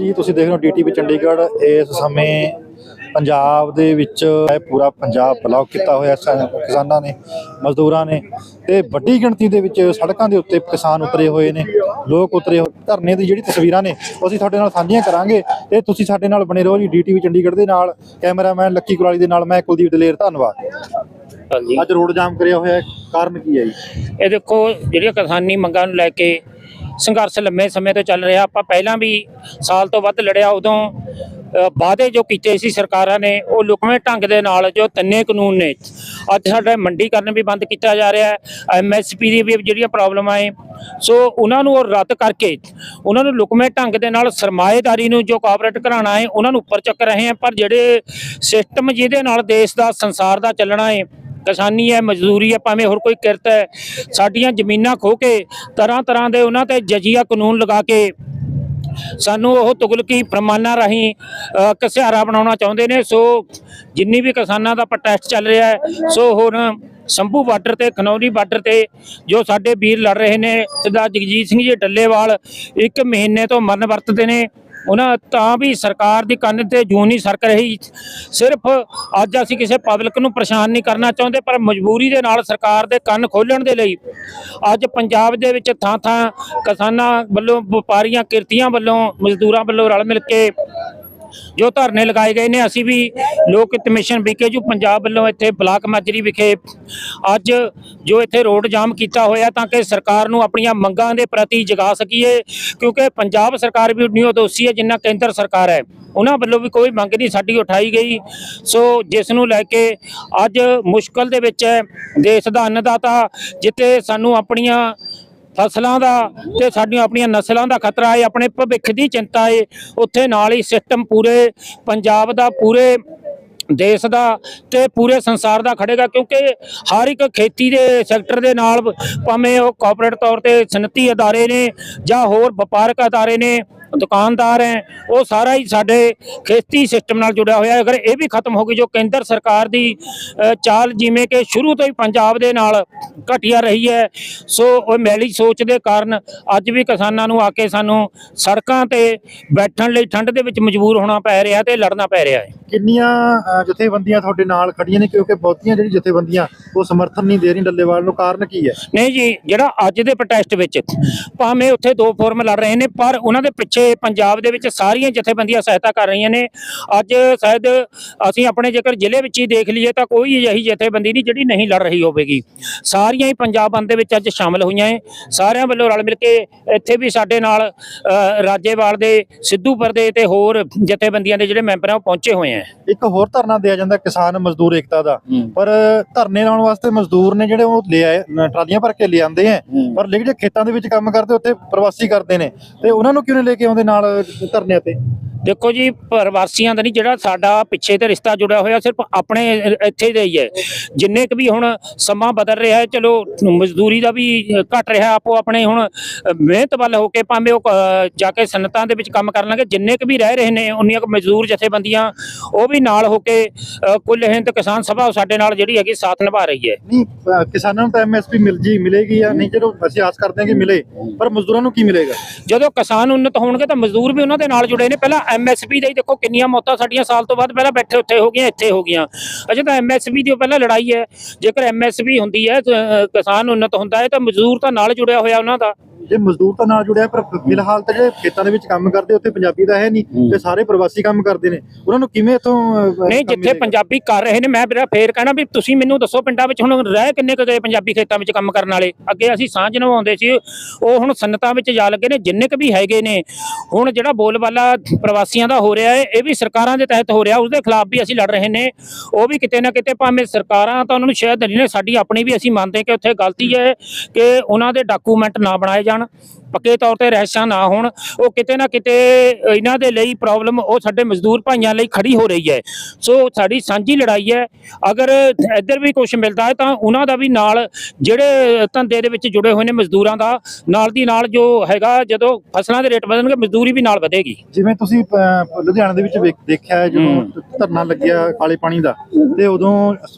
ਜੀ ਤੁਸੀਂ ਦੇਖ ਰਹੇ ਹੋ ਡੀਟੀਪੀ ਚੰਡੀਗੜ੍ਹ। ਇਸ ਸਮੇਂ ਪੰਜਾਬ ਦੇ ਵਿੱਚ ਪੂਰਾ ਪੰਜਾਬ ਬਲੌਕ ਕੀਤਾ ਹੋਇਆ ਕਿਸਾਨਾਂ ਨੇ ਮਜ਼ਦੂਰਾਂ ਨੇ ਤੇ ਵੱਡੀ ਗਿਣਤੀ ਦੇ ਵਿੱਚ ਸੜਕਾਂ ਦੇ ਉੱਤੇ ਕਿਸਾਨ ਉਤਰੇ ਹੋਏ ਨੇ ਲੋਕ ਉਤਰੇ ਹੋਏ ਧਰਨੇ ਦੀ ਜਿਹੜੀ ਤਸਵੀਰਾਂ ਨੇ ਉਹ ਅਸੀਂ ਤੁਹਾਡੇ ਨਾਲ ਸਾਂਝੀਆਂ ਕਰਾਂਗੇ ਤੇ ਤੁਸੀਂ ਸਾਡੇ ਨਾਲ ਬਣੇ ਰਹੋ ਜੀ ਡੀਟੀਪੀ ਚੰਡੀਗੜ੍ਹ ਦੇ ਨਾਲ। ਕੈਮਰਾਮੈਨ ਲੱਕੀ ਕੁਰਾਲੀ ਦੇ ਨਾਲ ਮੈਂ ਕੁਲਦੀਪ ਦਲੇਰ ਧੰਨਵਾਦ। ਹਾਂਜੀ। ਅੱਜ ਰੋਡ ਜਾਮ ਕਰਿਆ ਹੋਇਆ ਕਾਰਨ ਕੀ ਹੈ ਜੀ? ਇਹ ਦੇਖੋ ਜਿਹੜੀਆਂ ਕਿਸਾਨੀ ਮੰਗਾਂ ਨੂੰ ਲੈ ਕੇ ਸੰਘਰਸ਼ ਲੰਮੇ ਸਮੇਂ ਤੋਂ ਚੱਲ ਰਿਹਾ। ਆਪਾਂ ਪਹਿਲਾਂ ਵੀ ਸਾਲ ਤੋਂ ਵੱਧ ਲੜਿਆ, ਉਦੋਂ ਵਾਅਦੇ ਜੋ ਕੀਤੇ ਸੀ ਸਰਕਾਰਾਂ ਨੇ, ਉਹ ਲੁਕਵੇਂ ਢੰਗ ਦੇ ਨਾਲ ਜੋ ਤਿੰਨੇ ਕਾਨੂੰਨ ਨੇ, ਅੱਜ ਸਾਡਾ ਮੰਡੀਕਰਨ ਵੀ ਬੰਦ ਕੀਤਾ ਜਾ ਰਿਹਾ ਹੈ। ਐਮਐਸਪੀ ਦੀ ਵੀ ਜਿਹੜੀਆਂ ਪ੍ਰੋਬਲਮਾਂ ਹੈ ਸੋ ਉਹਨਾਂ ਨੂੰ ਉਹ ਰੱਦ ਕਰਕੇ, ਉਹਨਾਂ ਨੂੰ ਲੁਕਵੇਂ ਢੰਗ ਦੇ ਨਾਲ ਸਰਮਾਏਦਾਰੀ ਨੂੰ ਜੋ ਕਾਰਪੋਰੇਟ ਘਰਾਣਾ ਹੈ ਉਹਨਾਂ ਨੂੰ ਉੱਪਰ ਚੱਕ ਰਹੇ ਹੈ ਪਰ ਜਿਹੜੇ ਸਿਸਟਮ ਜਿਹਦੇ ਨਾਲ ਦੇਸ਼ ਦਾ, ਸੰਸਾਰ ਦਾ ਚੱਲਣਾ ਹੈ ਕਿਸਾਨੀ ਹੈ ਮਜ਼ਦੂਰੀ ਹੈ ਭਾਵੇਂ ਹੋਰ ਕੋਈ ਕਿਰਤ ਹੈ ਸਾਡੀਆਂ ਜ਼ਮੀਨਾਂ ਖੋ ਕੇ ਤਰ੍ਹਾਂ ਤਰ੍ਹਾਂ ਦੇ ਉਹਨਾਂ ਤੇ ਜਜੀਆ ਕਾਨੂੰਨ ਲਗਾ ਕੇ ਸਾਨੂੰ ਉਹ ਤੁਗਲਕੀ ਫਰਮਾਨਾਂ ਰਾਹੀਂ ਅ, ਘਸਿਆਰਾ ਬਣਾਉਣਾ ਚਾਹੁੰਦੇ ਨੇ। ਸੋ ਜਿੰਨੀ ਵੀ ਕਿਸਾਨਾਂ ਦਾ ਪ੍ਰੋਟੈਸਟ ਚੱਲ ਰਿਹਾ ਹੈ ਸੋ ਹੁਣ ਸੰਭੂ ਬਾਰਡਰ ਤੇ ਖਨੌਰੀ ਬਾਰਡਰ ਤੇ ਜੋ ਸਾਡੇ ਵੀਰ ਲੜ ਰਹੇ ਨੇ ਸਰਦਾਰ ਜਗਜੀਤ ਸਿੰਘ ਜੀ ਡੱਲੇਵਾਲ ਇੱਕ ਮਹੀਨੇ ਤੋਂ ਮਰਨ ਵਰਤਦੇ ਨੇ। ਉਹਨਾਂ ਤਾਂ ਵੀ ਸਰਕਾਰ ਦੀ ਕੰਨ ਤੇ ਜੂੰ ਨਹੀਂ ਸਰਕ ਰਹੀ। ਸਿਰਫ ਅੱਜ ਅਸੀਂ ਕਿਸੇ ਪਬਲਿਕ ਨੂੰ ਪਰੇਸ਼ਾਨ ਨਹੀਂ ਕਰਨਾ ਚਾਹੁੰਦੇ, ਪਰ ਮਜਬੂਰੀ ਦੇ ਨਾਲ ਸਰਕਾਰ ਦੇ ਕੰਨ ਖੋਲਣ ਦੇ ਲਈ ਅੱਜ ਪੰਜਾਬ ਦੇ ਵਿੱਚ ਥਾਂ ਥਾਂ ਕਿਸਾਨਾਂ ਵੱਲੋਂ, ਵਪਾਰੀਆਂ, ਕਿਰਤੀਆਂ ਵੱਲੋਂ, ਮਜ਼ਦੂਰਾਂ ਵੱਲੋਂ ਰਲ ਮਿਲ ਕੇ ਜੋ ਧਰਨੇ ਲਗਾਏ ਗਏ ਨੇ, ਅਸੀਂ ਵੀ ਲੋਕ ਹਿੱਤ ਮਿਸ਼ਨ ਬੀਕੇਯੂ ਪੰਜਾਬ ਵੱਲੋਂ ਇੱਥੇ ਬਲਾਕ ਮਾਜਰੀ ਵਿਖੇ ਅੱਜ ਜੋ ਇੱਥੇ ਰੋਡ ਜਾਮ ਕੀਤਾ ਹੋਇਆ, ਤਾਂ ਕਿ ਸਰਕਾਰ ਨੂੰ ਆਪਣੀਆਂ ਮੰਗਾਂ ਦੇ ਪ੍ਰਤੀ ਜਗਾ ਸਕੀਏ, ਕਿਉਂਕਿ ਪੰਜਾਬ ਸਰਕਾਰ ਵੀ ਉਨੀ ਦੋਸ਼ੀ ਹੈ ਜਿੰਨਾ ਕੇਂਦਰ ਸਰਕਾਰ ਹੈ। ਉਹਨਾਂ ਵੱਲੋਂ ਵੀ ਕੋਈ ਮੰਗ ਨਹੀਂ ਸਾਡੀ ਉਠਾਈ ਗਈ। ਸੋ ਜਿਸ ਨੂੰ ਲੈ ਕੇ ਅੱਜ ਮੁਸ਼ਕਲ ਦੇ ਵਿੱਚ ਹੈ। ਦੇਸ਼ ਦਾ ਅੰਨਦਾਤਾ ਜਿੱਥੇ ਸਾਨੂੰ ਆਪਣੀਆਂ ਫਸਲਾਂ ਦਾ ਤੇ ਸਾਡੀਆਂ ਆਪਣੀਆਂ ਨਸਲਾਂ ਦਾ ਖਤਰਾ ਹੈ, ਆਪਣੇ ਭਵਿੱਖ ਦੀ ਚਿੰਤਾ ਹੈ। ਉੱਥੇ ਨਾਲ ਹੀ ਸਿਸਟਮ ਪੂਰੇ ਪੰਜਾਬ ਦਾ, ਪੂਰੇ ਦੇਸ਼ ਦਾ ਤੇ ਪੂਰੇ ਸੰਸਾਰ ਦਾ ਖੜੇਗਾ ਕਿਉਂਕਿ ਹਰ ਇੱਕ ਖੇਤੀ ਦੇ ਸੈਕਟਰ ਦੇ ਨਾਲ ਭਾਵੇਂ ਉਹ ਕਾਰਪੋਰੇਟ ਤੌਰ ਤੇ ਸਨਅਤੀ ਅਦਾਰੇ ਨੇ ਜਾਂ ਹੋਰ ਵਪਾਰਕ ਅਦਾਰੇ ਨੇ ਦੁਕਾਨਦਾਰ ਹੈ ਉਹ ਸਾਰਾ ਹੀ ਸਾਡੇ ਖੇਤੀ ਸਿਸਟਮ ਨਾਲ ਜੁੜਿਆ ਹੋਇਆ ਹੈ। ਅਗਰ ਇਹ ਵੀ ਖਤਮ ਹੋ ਗਈ ਜੋ ਕੇਂਦਰ ਸਰਕਾਰ ਦੀ ਚਾਲ ਜਿਵੇਂ ਕਿ ਸ਼ੁਰੂ ਤੋਂ ਹੀ ਪੰਜਾਬ ਦੇ ਨਾਲ ਘਟੀਆ ਰਹੀ ਹੈ ਸੋ ਉਹ ਮੈਲੀ ਸੋਚ ਦੇ ਕਾਰਨ ਅੱਜ ਵੀ ਕਿਸਾਨਾਂ ਨੂੰ ਆ ਕੇ ਸਾਨੂੰ ਸੜਕਾਂ ਤੇ ਬੈਠਣ ਲਈ ਠੰਡ ਦੇ ਵਿੱਚ ਮਜਬੂਰ ਹੋਣਾ ਪੈ ਰਿਹਾ ਤੇ ਲੜਨਾ ਪੈ ਰਿਹਾ ਹੈ। ਕਿੰਨੀਆਂ ਜਥੇਬੰਦੀਆਂ ਤੁਹਾਡੇ ਨਾਲ ਖੜੀਆਂ ਨੇ? ਕਿਉਂਕਿ ਬਹੁਤੀਆਂ ਜਿਹੜੀ ਜਥੇਬੰਦੀਆਂ ਉਹ ਸਮਰਥਨ ਨਹੀਂ ਦੇ ਰਹੀ ਡੱਲੇਵਾਲ ਨੂੰ। ਕਾਰਨ ਕੀ ਹੈ? ਨਹੀਂ ਜੀ ਜਿਹੜਾ ਅੱਜ ਦੇ ਪ੍ਰੋਟੈਸਟ ਵਿੱਚ ਭਾਵੇਂ ਉੱਥੇ ਦੋ ਫੋਰਮ ਲੜ ਰਹੇ ਨੇ ਪਰ ਉਹਨਾਂ ਦੇ ਪਿੱਛੇ ਪੰਜਾਬ ਦੇ ਵਿੱਚ ਸਾਰੀਆਂ ਜਥੇਬੰਦੀਆਂ ਸਹਾਇਤਾ ਕਰ ਰਹੀਆਂ ਨੇ। ਅੱਜ ਸ਼ਾਇਦ ਅਸੀਂ ਆਪਣੇ ਜੇਕਰ ਜ਼ਿਲ੍ਹੇ ਵਿੱਚ ਹੀ ਦੇਖ ਲਈਏ ਤਾਂ ਕੋਈ ਅਜਿਹੀ ਜਥੇਬੰਦੀ ਨਹੀਂ ਜਿਹੜੀ ਨਹੀਂ ਲੜ ਰਹੀ ਹੋਵੇਗੀ। ਸਾਰੀਆਂ ਹੀ ਪੰਜਾਬ ਬੰਦ ਦੇ ਵਿੱਚ ਅੱਜ ਸ਼ਾਮਲ ਹੋਈਆਂ ਹੈ ਸਾਰਿਆਂ ਵੱਲੋਂ ਰਲ ਮਿਲ ਕੇ ਇੱਥੇ ਵੀ ਸਾਡੇ ਨਾਲ ਰਾਜੇਵਾਲ ਦੇ ਸਿੱਧੂਪੁਰ ਦੇ ਤੇ ਹੋਰ ਜਥੇਬੰਦੀਆਂ ਦੇ ਜਿਹੜੇ ਮੈਂਬਰ ਆ ਉਹ ਪਹੁੰਚੇ ਹੋਏ ਹੈ ਇੱਕ ਹੋਰ ਧਰਨਾ ਦਿਆ ਜਾਂਦਾ ਕਿਸਾਨ ਮਜ਼ਦੂਰ ਏਕਤਾ ਦਾ। ਪਰ ਧਰਨੇ ਲਾਉਣ ਵਾਸਤੇ ਮਜ਼ਦੂਰ ਨੇ ਜਿਹੜੇ ਉਹ ਲੈ ਆਏ ਟਰਾਲੀਆਂ ਭਰ ਕੇ ਲਿਆਂਦੇ ਆ ਪਰ ਲੇਕਿਨ ਜਿਹੜੇ ਖੇਤਾਂ ਦੇ ਵਿੱਚ ਕੰਮ ਕਰਦੇ ਉੱਥੇ ਪ੍ਰਵਾਸੀ ਕਰਦੇ ਨੇ। ਤੇ ਉਹਨਾਂ ਨੂੰ ਕਿਉਂ ਨਹੀਂ ਲੈ ਕੇ ਆਉਂਦੇ ਨਾਲ ਧਰਨਿਆਂ ਤੇ। ਦੇਖੋ ਜੀ ਪ੍ਰਵਾਸੀਆਂ ਦਾ ਨਹੀਂ ਜਿਹੜਾ ਸਾਡਾ ਪਿੱਛੇ ਤੇ ਰਿਸ਼ਤਾ ਜੁੜਿਆ ਹੋਇਆ ਸਿਰਫ ਆਪਣੇ ਇੱਥੇ ਦੇ ਹੀ ਹੈ। ਜਿੰਨੇ ਕੁ ਵੀ ਹੁਣ ਸਮਾਂ ਬਦਲ ਰਿਹਾ ਹੈ ਚਲੋ ਮਜ਼ਦੂਰੀ ਦਾ ਵੀ ਘਟ ਰਿਹਾ ਆਪੋ ਆਪਣੇ ਹੁਣ ਮਿਹਨਤ ਵੱਲ ਹੋ ਕੇ ਭਾਵੇਂ ਉਹ ਜਾ ਕੇ ਸਨਤਾਂ ਦੇ ਵਿੱਚ ਕੰਮ ਕਰਨ ਲੱਗੇ ਜਿੰਨੇ ਕੁ ਵੀ ਰਹਿ ਰਹੇ ਨੇ ਉਨੀਆਂ ਕੁ ਮਜ਼ਦੂਰ ਜਥੇਬੰਦੀਆਂ ਉਹ ਵੀ ਨਾਲ ਹੋ ਕੇ ਕੁੱਲ ਹਿੰਦ ਕਿਸਾਨ ਸਭਾ ਸਾਡੇ ਨਾਲ ਜਿਹੜੀ ਹੈਗੀ ਸਾਥ ਨਿਭਾ ਰਹੀ ਹੈ। ਨਹੀਂ ਕਿਸਾਨਾਂ ਨੂੰ ਤਾਂ ਐਮਐਸਪੀ ਮਿਲ ਜੀ ਮਿਲੇਗੀ ਜਾਂ ਨਹੀਂ ਜਦੋਂ ਅਸੀਂ ਆਸ ਕਰਦੇ ਹਾਂ ਕਿ ਮਿਲੇ ਪਰ ਮਜ਼ਦੂਰਾਂ ਨੂੰ ਕੀ ਮਿਲੇਗਾ? ਜਦੋਂ ਕਿਸਾਨ ਉન્નਤ ਹੋਣਗੇ ਤਾਂ ਮਜ਼ਦੂਰ ਵੀ ਉਹਨਾਂ ਦੇ ਨਾਲ ਜੁੜੇ ਨੇ। ਪਹਿਲਾਂ ਐਮਐਸਪੀ ਦਾ ਹੀ ਦੇਖੋ ਕਿੰਨੀਆਂ ਮੌਤਾਂ ਸਾਡੀਆਂ ਸਾਲ ਤੋਂ ਬਾਅਦ ਪਹਿਲਾਂ ਬੈਠੇ ਉੱਥੇ ਹੋ ਗਈਆਂ, ਇੱਥੇ ਹੋ ਗਈਆਂ। ਅਜੇ ਤਾਂ ਐਮਐਸਪੀ ਦੀ ਉਹ ਪਹਿਲਾਂ ਲੜਾਈ ਹੈ। ਜੇਕਰ ਐਮਐਸਪੀ ਹੁੰਦੀ ਹੈ ਕਿਸਾਨ ਉન્નਤ ਹੁੰਦਾ ਹੈ ਤਾਂ ਮਜ਼ਦੂਰ ਤਾਂ ਨਾਲ ਜੁੜਿਆ ਹੋਇਆ ਉਹਨਾਂ ਦਾ। ਜੇ ਮਜ਼ਦੂਰ ਤਾਂ ਨਾਲ ਜੁੜਿਆ ਪਰ ਫਿਲਹਾਲ ਤਾਂ ਜਿਹੜੇ ਖੇਤਾਂ ਦੇ ਵਿੱਚ ਕੰਮ ਕਰਦੇ ਉੱਥੇ ਪੰਜਾਬੀ ਤਾਂ ਹੈ ਨਹੀਂ ਤੇ ਸਾਰੇ ਪ੍ਰਵਾਸੀ ਕੰਮ ਕਰਦੇ ਨੇ। ਉਹਨਾਂ ਨੂੰ ਕਿਵੇਂ ਇਥੋਂ ਨਹੀਂ ਜਿੱਥੇ ਪੰਜਾਬੀ ਕਰ ਰਹੇ ਨੇ ਮੈਂ ਫੇਰ ਕਹਿਣਾ ਵੀ ਤੁਸੀਂ ਮੈਨੂੰ ਦੱਸੋ ਪਿੰਡਾਂ ਵਿੱਚ ਹੁਣ ਰਹਿ ਕਿੰਨੇ ਕੁ ਗਏ ਪੰਜਾਬੀ ਖੇਤਾਂ ਵਿੱਚ ਕੰਮ ਕਰਨ ਵਾਲੇ? ਅੱਗੇ ਅਸੀਂ ਸਾਂਝ ਨਿਭਾਉਂਦੇ ਸੀ ਉਹ ਹੁਣ ਸੰਨਤਾਂ ਵਿੱਚ ਜਾ ਲੱਗੇ ਨੇ ਜਿੰਨੇ ਕੁ ਵੀ ਹੈਗੇ ਨੇ। ਹੁਣ ਜਿਹੜਾ ਬੋਲਬਾਲਾ ਪ੍ਰਵਾਸੀਆਂ ਦਾ ਹੋ ਰਿਹਾ ਹੈ ਇਹ ਵੀ ਸਰਕਾਰਾਂ ਦੇ ਤਹਿਤ ਹੋ ਰਿਹਾ ਉਸ ਦੇ ਖਿਲਾਫ ਵੀ ਅਸੀਂ ਲੜ ਰਹੇ ਨੇ। ਉਹ ਵੀ ਕਿਤੇ ਨਾ ਕਿਤੇ ਭਾਵੇਂ ਸਰਕਾਰਾਂ ਤਾਂ ਉਹਨਾਂ ਨੂੰ ਸ਼ਾਇਦ ਨਹੀਂ ਨੇ ਸਾਡੀ ਆਪਣੀ ਵੀ ਅਸੀਂ ਮੰਨਦੇ ਕਿ ਉੱਥੇ ਗਲਤੀ ਹੈ ਕਿ ਉਹਨਾਂ ਦੇ ਡਾਕੂਮੈਂਟ ਨਾ ਬਣਾਏ ਜਾਣ ਪੱਕੇ ਤੌਰ ਤੇ ਰਹਿਸ਼ਾਂ ਨਾ ਹੋਣ ਉਹ ਕਿਤੇ ਨਾ ਕਿਤੇ ਇਹਨਾਂ ਦੇ ਲਈ ਪ੍ਰੋਬਲਮ ਉਹ ਸਾਡੇ ਮਜ਼ਦੂਰ ਭਾਈਆਂ ਲਈ ਖੜੀ ਹੋ ਰਹੀ ਹੈ। ਸੋ ਸਾਡੀ ਸਾਂਝੀ ਲੜਾਈ ਹੈ। ਅਗਰ ਇੱਧਰ ਵੀ ਕੁਝ ਮਿਲਦਾ ਹੈ ਤਾਂ ਉਹਨਾਂ ਦਾ ਵੀ ਨਾਲ ਜਿਹੜੇ ਧੰਦੇ ਦੇ ਵਿੱਚ ਜੁੜੇ ਹੋਏ ਨੇ ਮਜ਼ਦੂਰਾਂ ਦਾ ਨਾਲ ਦੀ ਨਾਲ ਜੋ ਹੈਗਾ ਜਦੋਂ ਫਸਲਾਂ ਦੇ ਰੇਟ ਵਧਣਗੇ ਮਜ਼ਦੂਰੀ ਵੀ ਨਾਲ ਵਧੇਗੀ। ਜਿਵੇਂ ਤੁਸੀਂ ਲੁਧਿਆਣਾ ਦੇ ਵਿੱਚ ਦੇਖਿਆ ਜਦੋਂ ਧਰਨਾ ਲੱਗਿਆ ਕਾਲੇ ਪਾਣੀ ਦਾ ਤੇ ਉਦੋਂ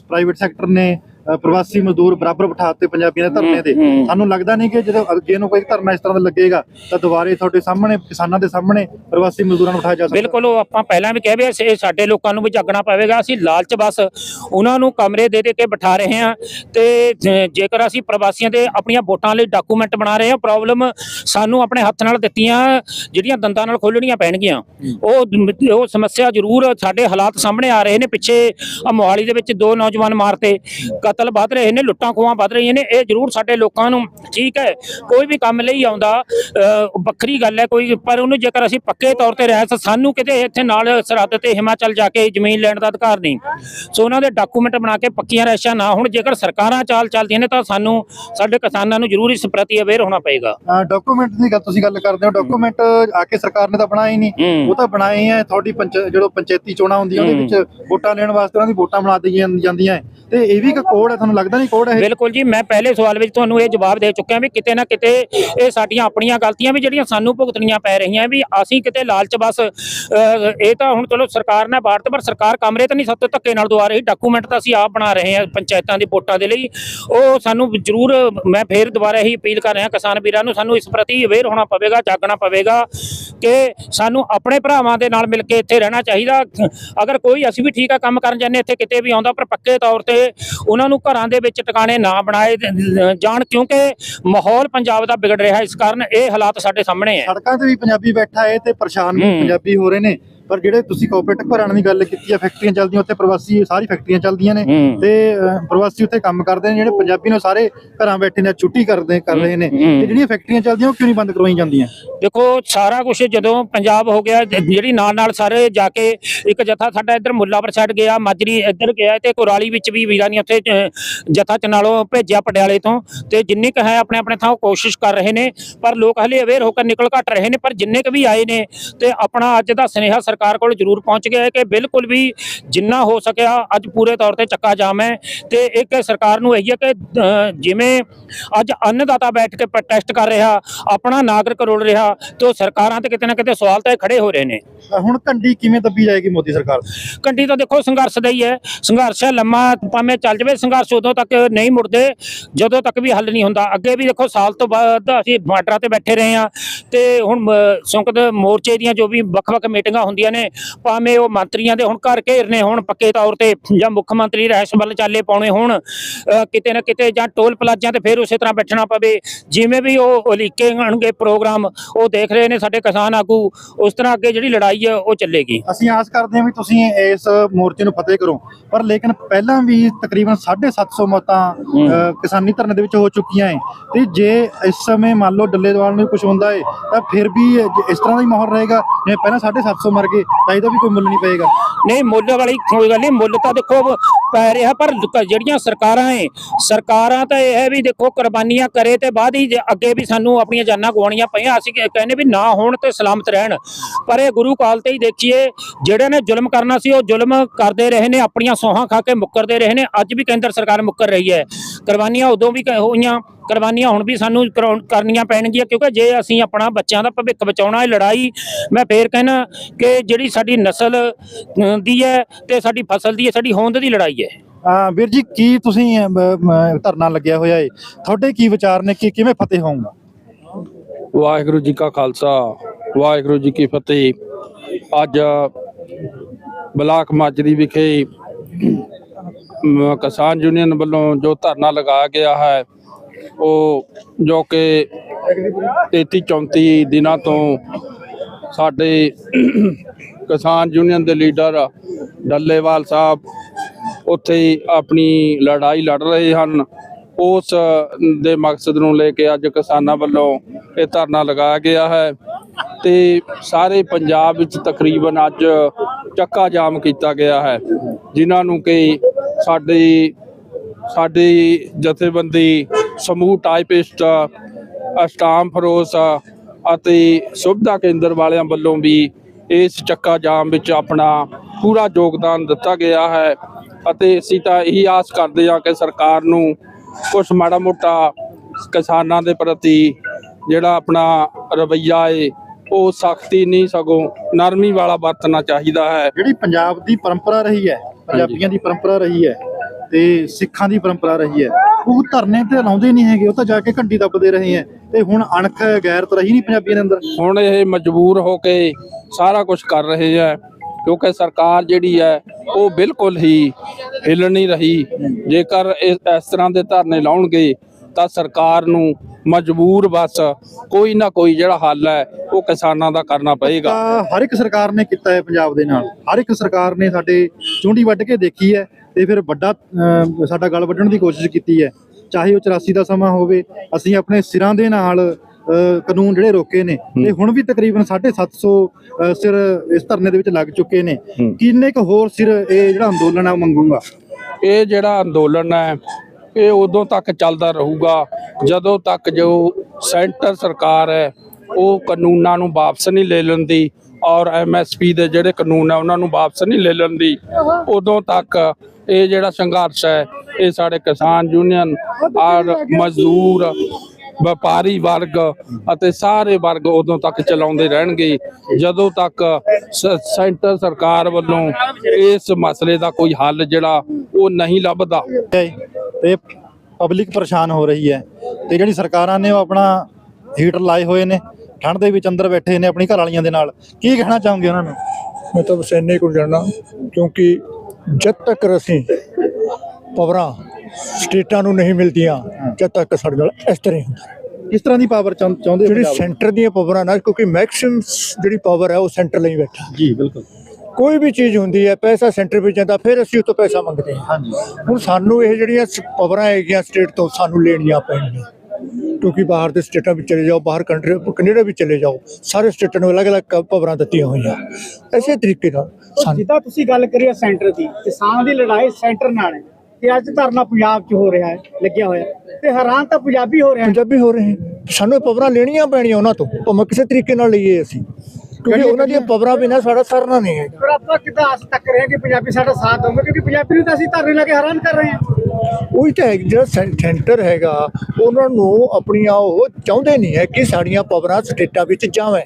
ਪ੍ਰਾਈਵੇਟ ਸੈਕਟਰ ਨੇ ਪ੍ਰਵਾਸੀ ਮਜ਼ਦੂਰ ਬਰਾਬਰ ਬਿਠਾਤੇ ਪੰਜਾਬੀਆਂ ਦੇ ਧਰਨੇ ਹੂੰ। ਸਾਨੂੰ ਲੱਗਦਾ ਨਹੀਂ ਕਿ ਜਦੋਂ ਅੱਗੇ ਨੂੰ ਕੋਈ ਧਰਨਾ ਇਸ ਤਰ੍ਹਾਂ ਦਾ ਲੱਗੇਗਾ ਤਾਂ ਦੁਬਾਰੇ ਤੁਹਾਡੇ ਸਾਹਮਣੇ ਕਿਸਾਨਾਂ ਦੇ ਸਾਹਮਣੇ ਪ੍ਰਵਾਸੀ ਮਜ਼ਦੂਰਾਂ ਨੂੰ ਉਠਾਇਆ ਜਾ ਸਕਦਾ। ਬਿਲਕੁਲ ਉਹ ਆਪਾਂ ਪਹਿਲਾਂ ਵੀ ਕਿਹਾ ਵੀ ਇਹ ਸਾਡੇ ਲੋਕਾਂ ਨੂੰ ਵੀ ਜਾਗਣਾ ਪਵੇਗਾ। ਅਸੀਂ ਲਾਲਚ ਬਸ ਉਹਨਾਂ ਨੂੰ ਕਮਰੇ ਦੇ ਦੇ ਕੇ ਬਿਠਾ ਰਹੇ ਹਾਂ ਤੇ ਜੇਕਰ ਅਸੀਂ ਪ੍ਰਵਾਸੀਆਂ ਦੇ ਆਪਣੀਆਂ ਵੋਟਾਂ ਲਈ ਡਾਕੂਮੈਂਟ ਬਣਾ ਰਹੇ ਹਾਂ ਪ੍ਰੋਬਲਮ ਸਾਨੂੰ ਆਪਣੇ ਹੱਥ ਨਾਲ ਦਿੱਤੀਆਂ ਜਿਹੜੀਆਂ ਦੰਦਾਂ ਨਾਲ ਖੋਲਣੀਆਂ ਪੈਣਗੀਆਂ। ਉਹ ਉਹ ਸਮੱਸਿਆ ਜ਼ਰੂਰ ਸਾਡੇ ਹਾਲਾਤ ਸਾਹਮਣੇ ਆ ਰਹੇ ਨੇ। ਪਿੱਛੇ ਮੋਹਾਲੀ ਦੇ ਵਿੱਚ ਦੋ ਨੌਜਵਾਨ ਮਾਰਤੇ। ਕਤਲ ਵੱਧ ਰਹੇ ਨੇ ਲੁੱਟਾਂ ਖੋਹਾਂ ਵੱਧ ਰਹੀਆਂ ਨੇ ਇਹ ਜ਼ਰੂਰ ਸਾਡੇ ਲੋਕਾਂ ਨੂੰ ਠੀਕ ਹੈ ਕੋਈ ਵੀ ਕੰਮ ਲਈ ਆਉਂਦਾ ਵੱਖਰੀ ਗੱਲ ਹੈ ਕੋਈ ਪਰ ਉਹਨੂੰ ਜੇਕਰ ਅਸੀਂ ਪੱਕੇ ਤੌਰ ਤੇ ਰਹਿ ਸਾਨੂੰ ਕਿਤੇ ਇੱਥੇ ਨਾਲ ਸਰਹੱਦ ਤੇ ਹਿਮਾਚਲ ਜਾ ਕੇ ਜ਼ਮੀਨ ਲੈਣ ਦਾ ਅਧਿਕਾਰ ਨਹੀਂ। ਸੋ ਉਹਨਾਂ ਦੇ ਡਾਕੂਮੈਂਟ ਬਣਾ ਕੇ ਪੱਕੀਆਂ ਰਹਿਸ਼ਾਂ ਨਾ ਹੁਣ ਜੇਕਰ ਸਰਕਾਰਾਂ ਚਾਲ ਚੱਲਦੀਆਂ ਨੇ ਤਾਂ ਸਾਨੂੰ ਸਾਡੇ ਕਿਸਾਨਾਂ ਨੂੰ ਜ਼ਰੂਰ ਇਸ ਪ੍ਰਤੀ ਅਵੇਅਰ ਹੋਣਾ ਪਏਗਾ। ਡਾਕੂਮੈਂਟ ਦੀ ਗੱਲ ਤੁਸੀਂ ਗੱਲ ਕਰਦੇ ਹੋ ਡਾਕੂਮੈਂਟ ਆ ਕੇ ਸਰਕਾਰ ਨੇ ਤਾਂ ਬਣਾਏ ਨਹੀਂ। ਉਹ ਤਾਂ ਬਣਾਏ ਆ ਤੁਹਾਡੀ ਜਦੋਂ ਪੰਚਾਇਤੀ ਚੋਣਾਂ ਹੁੰਦੀਆਂ ਉਹਦੇ ਵਿੱਚ ਵੋਟਾਂ ਲੈਣ ਵਾਸਤੇ ਉਹਨਾਂ ਦੀ ਵੋਟਾਂ ਬਣਾ ਦਿੱਤੀਆਂ ਜਾਂਦੀਆਂ। ਤੇ ਇਹ ਵੀ ਇੱਕ ਕੋਡ ਹੈ? ਤੁਹਾਨੂੰ ਲੱਗਦਾ ਨਹੀਂ ਕੋਡ ਹੈ ਬਿਲਕੁਲ ਜੀ, ਮੈਂ ਪਹਿਲੇ ਸਵਾਲ ਵਿੱਚ ਤੁਹਾਨੂੰ ਇਹ ਜਵਾਬ ਦੇ ਚੁੱਕਿਆ ਵੀ ਕਿਤੇ ਨਾ ਕਿਤੇ ਇਹ ਸਾਡੀਆਂ ਆਪਣੀਆਂ ਗਲਤੀਆਂ ਵੀ ਜਿਹੜੀਆਂ ਸਾਨੂੰ ਭੁਗਤਣੀਆਂ ਪੈ ਰਹੀਆਂ ਵੀ ਅਸੀਂ ਕਿਤੇ ਲਾਲਚ ਬਸ ਇਹ ਤਾਂ ਹੁਣ ਚਲੋ ਸਰਕਾਰ ਨੇ ਬਾੜ ਤੇ ਪਰ ਸਰਕਾਰ ਕਮਰੇ ਤਾਂ ਨਹੀਂ, ਸਭ ਤੋਂ ਧੱਕੇ ਨਾਲ ਦਵਾ ਰਹੀ ਡਾਕੂਮੈਂਟ ਤਾਂ ਅਸੀਂ ਆਪ ਬਣਾ ਰਹੇ ਹਾਂ ਪੰਚਾਇਤਾਂ ਦੀ ਵੋਟਾਂ ਦੇ ਲਈ। ਉਹ ਸਾਨੂੰ ਜ਼ਰੂਰ ਮੈਂ ਫੇਰ ਦੁਬਾਰਾ ਹੀ ਅਪੀਲ ਕਰ ਰਿਹਾ ਕਿਸਾਨ ਵੀਰਾਂ ਨੂੰ, ਸਾਨੂੰ ਇਸ ਪ੍ਰਤੀ ਅਵੇਅਰ ਹੋਣਾ ਪਵੇਗਾ, ਜਾਗਣਾ ਪਵੇਗਾ। ਕਿ ਸਾਨੂੰ ਆਪਣੇ ਭਰਾਵਾਂ ਦੇ ਨਾਲ ਮਿਲ ਕੇ ਇੱਥੇ ਰਹਿਣਾ ਚਾਹੀਦਾ। ਅਗਰ ਕੋਈ ਅਸੀਂ ਵੀ ਠੀਕ ਆ ਕੰਮ ਕਰਨ ਜਾਂਦੇ ਇੱਥੇ ਕਿਤੇ ਵੀ ਆਉਂਦਾ ਪਰ ਪੱਕੇ ਤੌਰ ਤੇ ਉਹਨਾਂ ਨੂੰ ਘਰਾਂ ਦੇ ਵਿੱਚ ਟਿਕਾਣੇ ਨਾ ਬਣਾਏ ਜਾਣ ਕਿਉਂਕਿ ਮਾਹੌਲ ਪੰਜਾਬ ਦਾ ਵਿਗੜ ਰਿਹਾ। ਇਸ ਕਾਰਨ ਇਹ ਹਾਲਾਤ ਸਾਡੇ ਸਾਹਮਣੇ ਹੈ। ਸੜਕਾਂ ਤੇ ਵੀ ਪੰਜਾਬੀ ਬੈਠਾ ਹੈ ਤੇ ਪਰੇਸ਼ਾਨ। ਪੰਜਾਬੀ ਹੋ ਰਹੇ ਨੇ। ਪਰ ਜਿਹੜੇ ਤੁਸੀਂ ਕੋਆਪਰੇਟਿਵ ਘਰਾਣੇ ਦੀ ਗੱਲ ਕੀਤੀ ਹੈ ਫੈਕਟਰੀਆਂ ਚੱਲਦੀਆਂ ਉੱਥੇ ਪ੍ਰਵਾਸੀ ਸਾਰੀ ਫੈਕਟਰੀਆਂ ਚੱਲਦੀਆਂ ਨੇ। ਤੇ ਪ੍ਰਵਾਸੀ ਉੱਥੇ ਕੰਮ ਕਰਦੇ ਨੇ ਜਿਹੜੇ ਪੰਜਾਬੀ ਨੇ ਸਾਰੇ ਘਰਾਂ ਬੈਠੇ ਨੇ ਛੁੱਟੀ ਕਰਦੇ ਕਰ ਰਹੇ ਨੇ। ਤੇ ਜਿਹੜੀਆਂ ਫੈਕਟਰੀਆਂ ਚੱਲਦੀਆਂ ਉਹ ਕਿਉਂ ਨਹੀਂ ਬੰਦ ਕਰਵਾਈਆਂ ਜਾਂਦੀਆਂ ਦੇਖੋ ਸਾਰਾ ਕੁਝ ਜਦੋਂ ਪੰਜਾਬ ਹੋ ਗਿਆ ਜਿਹੜੀ ਨਾਲ ਨਾਲ ਸਾਰੇ ਜਾ ਕੇ ਇੱਕ ਜਥਾ ਸਾਡਾ ਇੱਧਰ ਮੁੱਲਾਪੁਰ ਛੱਡ ਗਿਆ ਮਾਜਰੀ ਇੱਧਰ ਗਿਆ ਤੇ ਕੁਰਾਲੀ ਵਿੱਚ ਵੀ ਵੀਰਾਂ ਨੇ ਉੱਥੇ ਜਥਾ ਚਨਾਲੋਂ ਭੇਜਿਆ ਪਟਿਆਲੇ ਤੋਂ ਤੇ ਜਿੰਨੇ ਕ ਹੈ ਆਪਣੇ ਆਪਣੇ ਥਾਂ ਕੋਸ਼ਿਸ਼ ਕਰ ਰਹੇ ਨੇ ਪਰ ਲੋਕ ਹਲੇ ਅਵੇਅਰ ਹੋ ਕੇ ਨਿਕਲ ਘਟ ਰਹੇ ਨੇ ਪਰ ਜਿੰਨੇ ਕ ਵੀ ਆਏ ਨੇ ਤੇ ਆਪਣਾ ਅੱਜ ਦਾ ਸੁਨੇਹਾ ਸਰਕਾਰ ਕੋਲ ਜ਼ਰੂਰ ਪਹੁੰਚ ਗਿਆ ਹੈ ਕਿ ਬਿਲਕੁਲ ਵੀ ਜਿੰਨਾ ਹੋ ਸਕਿਆ ਅੱਜ ਪੂਰੇ ਤੌਰ ਤੇ ਚੱਕਾ ਜਾਮ ਹੈ ਤੇ ਇੱਕ ਸਰਕਾਰ ਨੂੰ ਇਹੀ ਹੈ ਕਿ ਜਿਵੇਂ ਅੱਜ ਅੰਨਦਾਤਾ ਬੈਠ ਕੇ ਪ੍ਰੋਟੈਸਟ ਕਰ ਰਿਹਾ ਆਪਣਾ ਨਾਗਰਿਕ ਰੋਲ ਰਿਹਾ ਤੇ ਉਹ ਸਰਕਾਰਾਂ ਤੇ ਕਿਤੇ ਨਾ ਕਿਤੇ ਸਵਾਲ ਤਾਂ ਖੜੇ ਹੋ ਰਹੇ ਨੇ। ਹੁਣ ਕੰਡੀ ਕਿਵੇਂ ਦੱਬੀ ਜਾਏਗੀ ਮੋਦੀ ਸਰਕਾਰ? ਕੰਡੀ ਤਾਂ ਦੇਖੋ ਸੰਘਰਸ਼ ਦਾ ਹੀ ਹੈ। ਸੰਘਰਸ਼ ਹੈ ਲੰਮਾ ਭਾਵੇਂ ਚੱਲ ਜਾਵੇ ਸੰਘਰਸ਼ ਉਦੋਂ ਤੱਕ ਨਹੀਂ ਮੁੜਦੇ ਜਦੋਂ ਤੱਕ ਵੀ ਹੱਲ ਨਹੀਂ ਹੁੰਦਾ। ਅੱਗੇ ਵੀ ਦੇਖੋ ਸਾਲ ਤੋਂ ਬਾਅਦ ਅਸੀਂ ਬਾਰਡਰਾਂ ਤੇ ਬੈਠੇ ਰਹੇ ਹਾਂ ਤੇ ਹੁਣ ਸੰਯੁਕਤ ਮੋਰਚੇ ਦੀਆਂ ਜੋ ਵੀ ਵੱਖ-ਵੱਖ ਮੀਟਿੰਗਾਂ ਹੁੰਦੀਆਂ ਨੇ। ਭਾਵੇਂ ਉਹ ਮੰਤਰੀਆਂ ਦੇ ਹੁਣ ਘਰ ਘੇਰਨੇ ਹੋਣ ਪੱਕੇ ਤੌਰ ਤੇ ਜਾਂ ਮੁੱਖ ਮੰਤਰੀ ਰਹਿਸ਼ ਵੱਲ ਚਾਲੇ ਪਾਉਣੇ ਹੋਣ ਕਿਤੇ ਨਾ ਕਿਤੇ ਜਾਂ ਟੋਲ ਪਲਾਜ਼ਿਆਂ ਤੇ ਫਿਰ ਉਸੇ ਤਰ੍ਹਾਂ ਬੈਠਣਾ ਪਵੇ। ਜਿਵੇਂ ਵੀ ਉਹ ਉਲੀਕੇ ਗਣਗੇ ਪ੍ਰੋਗਰਾਮ ਉਹ ਦੇਖ ਰਹੇ ਨੇ ਸਾਡੇ ਕਿਸਾਨ ਆਗੂ ਉਸ ਤਰ੍ਹਾਂ ਅੱਗੇ ਜਿਹੜੀ ਲੜਾਈ ਹੈ ਉਹ ਚੱਲੇਗੀ। ਅਸੀਂ ਆਸ ਕਰਦੇ ਹਾਂ ਵੀ ਤੁਸੀਂ ਇਸ ਮੋਰਚੇ ਨੂੰ ਫਤਿਹ ਕਰੋ ਪਰ ਲੇਕਿਨ ਪਹਿਲਾਂ ਵੀ ਤਕਰੀਬਨ 750 ਮੌਤਾਂ ਕਿਸਾਨੀ ਧਰਨੇ ਦੇ ਵਿੱਚ ਹੋ ਚੁੱਕੀਆਂ ਹੈ ਤੇ ਜੇ ਇਸ ਸਮੇਂ ਮੰਨ ਲਓ ਡੱਲੇਵਾਲ ਨੂੰ ਕੁਝ ਹੁੰਦਾ ਹੈ ਤਾਂ ਫਿਰ ਵੀ ਇਸ ਤਰ੍ਹਾਂ ਦਾ ਹੀ ਮਾਹੌਲ ਰਹੇਗਾ ਜਿਵੇਂ ਪਹਿਲਾਂ 750 ਮਰ ਗਏ ਤਾਂ ਇਹਦਾ ਵੀ ਕੋਈ ਮੁੱਲ ਨਹੀਂ ਪਏਗਾ। ਨਹੀਂ, ਮੁੱਲ ਵਾਲੀ ਕੋਈ ਗੱਲ ਨਹੀਂ, ਮੁੱਲ ਤਾਂ ਦੇਖੋ ਪੈ ਰਿਹਾ, ਪਰ ਜਿਹੜੀਆਂ ਸਰਕਾਰਾਂ ਏ, ਸਰਕਾਰਾਂ ਤਾਂ ਇਹ ਹੈ ਵੀ ਦੇਖੋ ਕੁਰਬਾਨੀਆਂ ਕਰੇ ਤੇ ਬਾਅਦ ਹੀ ਅੱਗੇ ਵੀ ਸਾਨੂੰ ਆਪਣੀਆਂ ਜਾਨਾਂ ਗਵਾਉਣੀਆਂ ਪਈਆਂ, ਅਸੀਂ ਕਹਿੰਦੇ ਵੀ ਨਾ ਹੋਣ ਤੇ ਸਲਾਮਤ ਰਹਿਣ। ਪਰ ਇਹ ਗੁਰੂ ਕਾਲ ਤੇ ਹੀ ਦੇਖੀਏ, ਜਿਹੜੇ ਨੇ ਜ਼ੁਲਮ ਕਰਨਾ ਸੀ, ਉਹ ਜ਼ੁਲਮ ਕਰਦੇ ਰਹੇ ਨੇ, ਆਪਣੀਆਂ ਸੋਹਾਂ ਖਾ ਕੇ ਮੁੱਕਰਦੇ ਰਹੇ ਨੇ, ਅੱਜ ਵੀ ਕੇਂਦਰ ਸਰਕਾਰ ਮੁੱਕਰ ਰਹੀ ਹੈ। ਕੁਰਬਾਨੀਆਂ ਉਦੋਂ ਵੀ ਹੋਈਆਂ ਕੁਰਬਾਨੀਆਂ ਹੁਣ ਵੀ ਸਾਨੂੰ ਕਰਨੀਆਂ ਪੈਣਗੀਆਂ ਕਿਉਂਕਿ ਜੇ ਅਸੀਂ ਆਪਣਾ ਬੱਚਿਆਂ ਦਾ ਭਵਿੱਖ ਬਚਾਉਣਾ ਹੈ ਲੜਾਈ ਮੈਂ ਫੇਰ ਕਹਿਣਾ ਕਿ ਜਿਹੜੀ ਸਾਡੀ ਨਸਲ ਦੀ ਹੈ ਤੇ ਸਾਡੀ ਫਸਲ ਦੀ ਹੈ ਸਾਡੀ ਹੋਂਦ ਦੀ ਲੜਾਈ ਹੈ। ਵੀਰ ਜੀ ਕੀ ਤੁਸੀਂ ਧਰਨਾ ਲੱਗਿਆ ਹੋਇਆ ਹੈ ਤੁਹਾਡੇ ਕੀ ਵਿਚਾਰ ਨੇ ਕਿ ਕਿਵੇਂ ਫਤਿਹ ਹੋਊਗਾ? ਵਾਹਿਗੁਰੂ ਜੀ ਕਾ ਖਾਲਸਾ ਵਾਹਿਗੁਰੂ ਜੀ ਕੀ ਫਤਿਹ। ਅੱਜ ਬਲਾਕ ਮਾਜਰੀ ਵਿਖੇ ਕਿਸਾਨ ਯੂਨੀਅਨ ਵੱਲੋਂ ਜੋ ਧਰਨਾ ਲਗਾਇਆ ਗਿਆ ਹੈ ਉਹ ਜੋ ਕਿ 33 34 ਦਿਨਾਂ ਤੋਂ ਸਾਡੇ ਕਿਸਾਨ ਯੂਨੀਅਨ ਦੇ ਲੀਡਰ ਡੱਲੇਵਾਲ ਸਾਹਿਬ ਉੱਥੇ ਆਪਣੀ ਲੜਾਈ ਲੜ ਰਹੇ ਹਨ। ਉਸ ਦੇ ਮਕਸਦ ਨੂੰ ਲੈ ਕੇ ਅੱਜ ਕਿਸਾਨਾਂ ਵੱਲੋਂ ਇਹ ਧਰਨਾ ਲਗਾਇਆ ਗਿਆ ਹੈ ਤੇ ਸਾਰੇ ਪੰਜਾਬ ਵਿੱਚ ਤਕਰੀਬਨ ਅੱਜ ਚੱਕਾ ਜਾਮ ਕੀਤਾ ਗਿਆ ਹੈ, ਜਿਨ੍ਹਾਂ ਨੂੰ ਕਿ ਸਾਡੀ ਸਾਡੀ ਜਥੇਬੰਦੀ ਸਮੂਹ ਟਾਈਪਿਸਟ ਅਸਟਾਮ ਫਰੋਸ ਅਤੇ ਸੁਵਿਧਾ ਕੇਂਦਰ ਵਾਲਿਆਂ ਵੱਲੋਂ ਵੀ ਇਸ ਚੱਕਾ ਜਾਮ ਵਿੱਚ ਆਪਣਾ ਪੂਰਾ ਯੋਗਦਾਨ ਦਿੱਤਾ ਗਿਆ ਹੈ। ਅਤੇ ਅਸੀਂ ਤਾਂ ਇਹੀ ਆਸ ਕਰਦੇ ਹਾਂ ਕਿ ਸਰਕਾਰ ਨੂੰ ਕੁਝ ਮਾੜਾ ਮੋਟਾ ਕਿਸਾਨਾਂ ਦੇ ਪ੍ਰਤੀ ਜਿਹੜਾ ਆਪਣਾ ਰਵੱਈਆ ਹੈ ਉਹ ਸਖਤੀ ਨਹੀਂ ਸਗੋਂ ਨਰਮੀ ਵਾਲਾ ਵਰਤਣਾ ਚਾਹੀਦਾ ਹੈ। ਜਿਹੜੀ ਪੰਜਾਬ ਦੀ ਪਰੰਪਰਾ ਰਹੀ ਹੈ ਪੰਜਾਬੀਆਂ ਦੀ ਪਰੰਪਰਾ ਰਹੀ ਹੈ ਤੇ ਸਿੱਖਾਂ ਦੀ ਪਰੰਪਰਾ ਰਹੀ ਹੈ ਉਹ ਧਰਨੇ ਤੇ ਲਾਉਂਦੇ ਨਹੀਂ ਹੈਗੇ ਉਹ ਤਾਂ ਜਾ ਕੇ ਘੰਟੀ ਦੱਬਦੇ ਰਹੇ ਹੈ। ਤੇ ਹੁਣ ਅਣਖ ਗੈਰਤ ਰਹੀ ਨਹੀਂ ਪੰਜਾਬੀਆਂ ਦੇ ਅੰਦਰ? ਹੁਣ ਇਹ ਮਜਬੂਰ ਹੋ ਕੇ ਸਾਰਾ ਕੁਝ ਕਰ ਰਹੇ ਹੈ ਕਿਉਂਕਿ ਸਰਕਾਰ ਜਿਹੜੀ ਹੈ ਉਹ ਬਿਲਕੁਲ ਹੀ ਹਿੱਲ ਨਹੀਂ ਰਹੀ। ਜੇਕਰ ਇਸ ਤਰ੍ਹਾਂ ਦੇ ਧਰਨੇ ਲਾਉਣਗੇ ਤਾਂ ਸਰਕਾਰ ਨੂੰ ਮਜਬੂਰ ਬਸ ਕੋਈ ਨਾ ਕੋਈ ਜਿਹੜਾ ਹੱਲ ਹੈ ਉਹ ਕਿਸਾਨਾਂ ਦਾ ਕਰਨਾ ਪਏਗਾ। ਹਰ ਇੱਕ ਸਰਕਾਰ ਨੇ ਕੀਤਾ ਹੈ ਪੰਜਾਬ ਦੇ ਨਾਲ। ਹਰ ਇੱਕ ਸਰਕਾਰ ਨੇ ਸਾਡੇ ਚੁੰਡੀ ਵੱਢ ਕੇ ਦੇਖੀ ਹੈ ਤੇ ਫਿਰ ਵੱਡਾ ਸਾਡਾ ਗਲ ਵੱਢਣ ਦੀ ਕੋਸ਼ਿਸ਼ ਕੀਤੀ ਹੈ। ਚਾਹੇ ਉਹ 84 ਦਾ ਸਮਾਂ ਹੋਵੇ ਅਸੀਂ ਆਪਣੇ ਸਿਰਾਂ ਦੇ ਨਾਲ ਕਾਨੂੰਨ ਜਿਹੜੇ ਰੋਕੇ ਨੇ ਤੇ ਹੁਣ ਵੀ ਤਕਰੀਬਨ 750 ਅਹ, ਸਿਰ ਇਸ ਧਰਨੇ ਦੇ ਵਿੱਚ ਲੱਗ ਚੁੱਕੇ ਨੇ। ਕਿੰਨੇ ਕੁ ਹੋਰ ਸਿਰ ਇਹ ਜਿਹੜਾ ਅੰਦੋਲਨ ਆ ਮੰਗੂਗਾ? ਇਹ ਜਿਹੜਾ ਅੰਦੋਲਨ ਹੈ ਇਹ ਉਦੋਂ ਤੱਕ ਚੱਲਦਾ ਰਹੂਗਾ ਜਦੋਂ ਤੱਕ ਜੋ ਸੈਂਟਰ ਸਰਕਾਰ ਹੈ ਉਹ ਕਾਨੂੰਨਾਂ ਨੂੰ ਵਾਪਸ ਨਹੀਂ ਲੈ ਲੈਂਦੀ ਔਰ ਐਮਐਸਪੀ ਦੇ ਜਿਹੜੇ ਕਾਨੂੰਨ ਹੈ ਉਹਨਾਂ ਨੂੰ ਵਾਪਸ ਨਹੀਂ ਲੈ ਲੈਂਦੀ ਉਦੋਂ ਤੱਕ ਇਹ ਜਿਹੜਾ ਸੰਘਰਸ਼ ਹੈ, ਇਹ ਸਾਡੇ ਕਿਸਾਨ ਯੂਨੀਅਨ ਔਰ ਮਜ਼ਦੂਰ, ਵਪਾਰੀ ਵਰਗ ਅਤੇ ਸਾਰੇ ਵਰਗ ਉਦੋਂ ਤੱਕ ਚਲਾਉਂਦੇ ਰਹਿਣਗੇ। ਜਦੋਂ ਤੱਕ ਸ- ਸੈਂਟਰ ਸਰਕਾਰ ਵੱਲੋਂ ਇਸ ਮਸਲੇ ਦਾ ਕੋਈ ਹੱਲ ਜਿਹੜਾ, ਉਹ ਨਹੀਂ ਲੱਭਦਾ। ਹੈ ਤੇ ਪਬਲਿਕ ਪਰੇਸ਼ਾਨ ਹੋ ਰਹੀ ਹੈ। ਤੇ ਜਿਹੜੀ ਸਰਕਾਰਾਂ ਨੇ ਉਹ ਆਪਣਾ ਹੀਟਰ ਲਾਏ ਹੋਏ ਨੇ। ਠੰਡ ਦੇ ਵਿੱਚ ਅੰਦਰ ਬੈਠੇ ਨੇ ਆਪਣੀ ਘਰ ਵਾਲੀਆਂ ਦੇ ਨਾਲ। ਕੀ ਕਹਿਣਾ ਚਾਹੋਗੇ ਉਹਨਾਂ ਨੂੰ? ਮੈਂ ਤਾਂ ਬਸ ਇੰਨੇ ਕੁ ਜਾਣਾ ਕਿਉਂਕਿ ਜਦ ਤੱਕ ਅਸੀਂ ਪਵਰਾਂ ਸਟੇਟਾਂ ਨੂੰ ਨਹੀਂ ਮਿਲਦੀਆਂ ਜਦ ਤੱਕ ਸਾਡੇ ਨਾਲ ਇਸ ਤਰ੍ਹਾਂ ਹੀ ਹੁੰਦਾ। ਕਿਸ ਤਰ੍ਹਾਂ ਦੀ ਪਾਵਰ ਚਾਹੁੰਦੇ ਜਿਹੜੀ? ਸੈਂਟਰ ਦੀਆਂ ਪਵਰਾਂ ਨਾਲ ਕਿਉਂਕਿ ਮੈਕਸਿਮਮ ਜਿਹੜੀ ਪਾਵਰ ਹੈ ਉਹ ਸੈਂਟਰ ਲਈ ਬੈਠਾ। ਜੀ ਬਿਲਕੁਲ। ਕੋਈ ਵੀ ਚੀਜ਼ ਹੁੰਦੀ ਹੈ ਪੈਸਾ ਸੈਂਟਰ ਵਿੱਚ ਜਾਂਦਾ ਫਿਰ ਅਸੀਂ ਉਸ ਤੋਂ ਪੈਸਾ ਮੰਗਦੇ ਹਾਂ। ਹਾਂਜੀ। ਹੁਣ ਸਾਨੂੰ ਇਹ ਜਿਹੜੀਆਂ ਪਵਰਾਂ ਹੈਗੀਆਂ ਸਟੇਟ ਤੋਂ ਸਾਨੂੰ ਲੈਣੀਆਂ ਪੈਣਗੀਆਂ। ਕਿਉਂਕਿ ਬਾਹਰ ਦੇ ਸਟੇਟਾਂ ਵਿੱਚ ਚਲੇ ਜਾਓ ਬਾਹਰ ਕੰਟਰੀ ਕੈਨੇਡਾ ਵਿੱਚ ਚਲੇ ਜਾਓ ਸਾਰੇ ਸਟੇਟਾਂ ਨੂੰ ਅਲੱਗ-ਅਲੱਗ ਪਵਰਾਂ ਦਿੱਤੀਆਂ ਹੋਈਆਂ ਐਸੇ ਤਰੀਕੇ ਨਾਲ ਜਿੱਦਾਂ ਤੁਸੀਂ ਗੱਲ ਕਰੀ ਹੈ ਸੈਂਟਰ ਦੀ ਕਿਸਾਨ ਦੀ ਲੜਾਈ ਸੈਂਟਰ ਨਾਲ ਹੈ ਤੇ ਅੱਜ ਧਰਨਾ ਪੰਜਾਬ 'ਚ ਹੋ ਰਿਹਾ ਹੈ ਲੱਗਿਆ ਹੋਇਆ। ਤੇ ਹੈਰਾਨ ਤਾਂ ਪੰਜਾਬੀ ਹੋ ਰਿਹਾ। ਪੰਜਾਬੀ ਹੋ ਰਹੇ। ਸਾਨੂੰ ਪਵਰਾਂ ਲੈਣੀਆਂ ਪੈਣੀਆਂ ਉਹਨਾਂ ਤੋਂ ਭਾਵੇਂ ਕਿਸੇ ਤਰੀਕੇ ਨਾਲ ਲਈਏ ਅਸੀਂ ਕਿਉਂਕਿ ਉਹਨਾਂ ਦੀਆਂ ਪਵਰਾਂ ਬਿਨਾਂ ਸਾਡਾ ਸਰਨਾ ਨਹੀਂ ਹੈ ਪਰ ਆਪਾਂ ਕਿੱਦਾਂ ਆਸ ਤੱਕ ਰਹੇ ਕਿ ਪੰਜਾਬੀ ਸਾਡਾ ਸਾਥ ਦੇਣਗੇ ਕਿਉਂਕਿ ਪੰਜਾਬੀ ਨੂੰ ਤਾਂ ਅਸੀਂ ਧਰਨੇ ਲਾ ਕੇ ਹੈਰਾਨ ਕਰ ਰਹੇ ਹਾਂ। ਉਹੀ ਤਾਂ ਹੈ ਜਿਹੜਾ ਸੈਂਟਰ ਹੈਗਾ ਉਹਨਾਂ ਨੂੰ ਆਪਣੀਆਂ ਉਹ ਚਾਹੁੰਦੇ ਨਹੀਂ ਹੈ ਕਿ ਸਾਡੀਆਂ ਪਵਰਾਂ ਸਟੇਟਾਂ ਵਿੱਚ ਜਾਵੇਂ।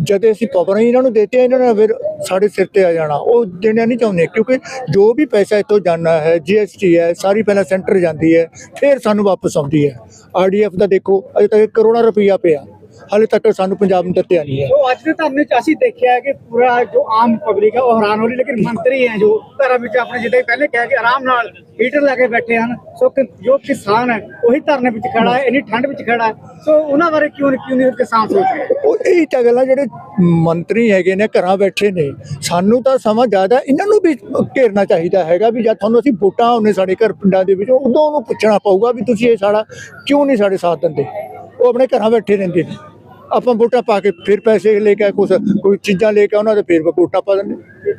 ਜਦ ਅਸੀਂ ਪਵਰਾਂ ਹੀ ਇਹਨਾਂ ਨੂੰ ਦੇਤੇ ਇਹਨਾਂ ਨੇ ਫਿਰ ਸਾਡੇ ਸਿਰ ਤੇ ਆ ਜਾਣਾ। ਉਹ ਦੇਣਾ ਨਹੀਂ ਚਾਹੁੰਦੇ ਕਿਉਂਕਿ ਜੋ ਵੀ ਪੈਸਾ ਇੱਥੋਂ ਜਾਣਾ ਹੈ ਜੀਐਸਟੀ ਹੈ ਸਾਰੀ ਪਹਿਲਾਂ ਸੈਂਟਰ ਜਾਂਦੀ ਹੈ ਫਿਰ ਸਾਨੂੰ ਵਾਪਸ ਆਉਂਦੀ ਹੈ। ਆਰਡੀਐਫ ਦਾ ਦੇਖੋ ਅਜੇ ਤੱਕ ਕਰੋੜਾਂ ਰੁਪਈਆ ਪਿਆ। ਹਾਲੇ ਤੱਕ ਸਾਨੂੰ ਪੰਜਾਬ ਨੂੰ ਦਿੱਤਿਆ ਨਹੀਂ ਹੈ। ਜੋ ਅੱਜ ਦੇ ਧਰਨੇ 'ਚ ਅਸੀਂ ਦੇਖਿਆ ਹੈ ਕਿ ਪੂਰਾ ਜੋ ਆਮ ਪਬਲਿਕ ਹੈ ਉਹ ਹੈਰਾਨ ਹੋ ਰਹੀ ਲੇਕਿਨ ਮੰਤਰੀ ਹੈ ਜੋ ਘਰਾਂ ਵਿੱਚ ਆਪਣੇ ਜਿੱਦਾਂ ਹੀ ਪਹਿਲੇ ਕਿਹਾ ਕਿ ਆਰਾਮ ਨਾਲ ਹੀਟਰ ਲਾ ਕੇ ਬੈਠੇ ਹਨ ਸੋ ਜੋ ਕਿਸਾਨ ਹੈ ਉਹੀ ਧਰਨੇ ਵਿੱਚ ਖੜਾ ਹੈ ਇੰਨੀ ਠੰਡ ਵਿੱਚ ਖੜਾ ਹੈ। ਸੋ ਉਹਨਾਂ ਬਾਰੇ ਕਿਉਂ ਕਿਉਂ ਨਹੀਂ ਕਿਸਾਨ ਸੋਚ ਰਹੇ? ਉਹ ਇਹ ਤਾਂ ਗੱਲਾਂ ਜਿਹੜੇ ਮੰਤਰੀ ਹੈਗੇ ਨੇ ਘਰਾਂ ਬੈਠੇ ਨੇ ਸਾਨੂੰ ਤਾਂ ਸਮਾਂ ਜ਼ਿਆਦਾ ਇਹਨਾਂ ਨੂੰ ਵੀ ਘੇਰਨਾ ਚਾਹੀਦਾ ਹੈਗਾ ਵੀ ਜਦ ਤੁਹਾਨੂੰ ਅਸੀਂ ਵੋਟਾਂ ਆਉਂਦੇ ਸਾਡੇ ਘਰ ਪਿੰਡਾਂ ਦੇ ਵਿੱਚ ਉਦੋਂ ਉਹਨੂੰ ਪੁੱਛਣਾ ਪਊਗਾ ਵੀ ਤੁਸੀਂ ਇਹ ਸਾਡਾ ਕਿਉਂ ਨਹੀਂ ਸਾਡੇ ਸਾਥ ਦਿੰਦੇ? ਉਹ ਆਪਣੇ ਘਰਾਂ ਬੈਠੇ ਰਹਿੰਦੇ ਨੇ। ਆਪਾਂ ਵੋਟਾਂ ਪਾ ਕੇ ਫਿਰ ਪੈਸੇ ਲੈ ਕੇ ਕੁਝ ਕੋਈ ਚੀਜ਼ਾਂ ਲੈ ਕੇ ਉਹਨਾਂ ਦੇ ਫਿਰ ਵੋਟਾਂ ਪਾ ਦਿੰਦੇ